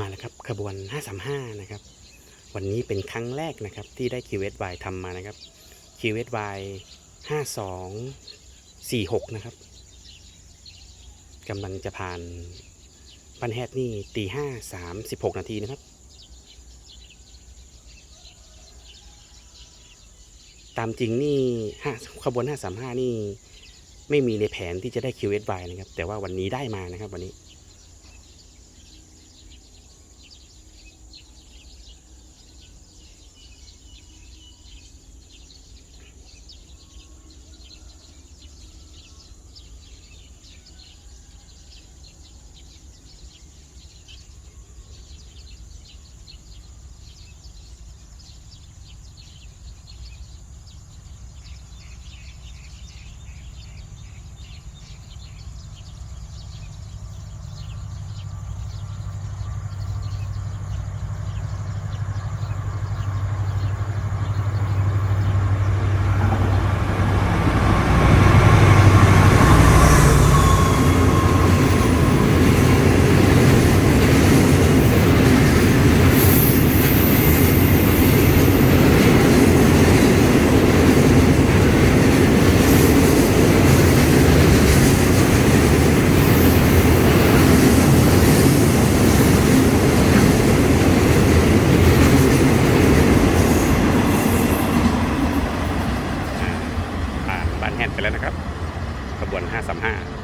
มาแล้วครับขบวน 535 นะครับ วันนี้เป็นครั้งแรกนะครับที่ได้ QSY ทำมานะครับ QSY 5246 นะครับกำลังจะผ่านปันแฮดนี่ตีห้าสามสิบหกนาทีนะครับ ตามจริงนี่ห้าขบวน535นี่ ไม่มีในแผนที่จะได้ QSY นะครับ แต่ว่าวันนี้ได้มานะครับวันนี้ อ่าผ่า นบ้านแฮนไปแล้วนะครับขบวน 535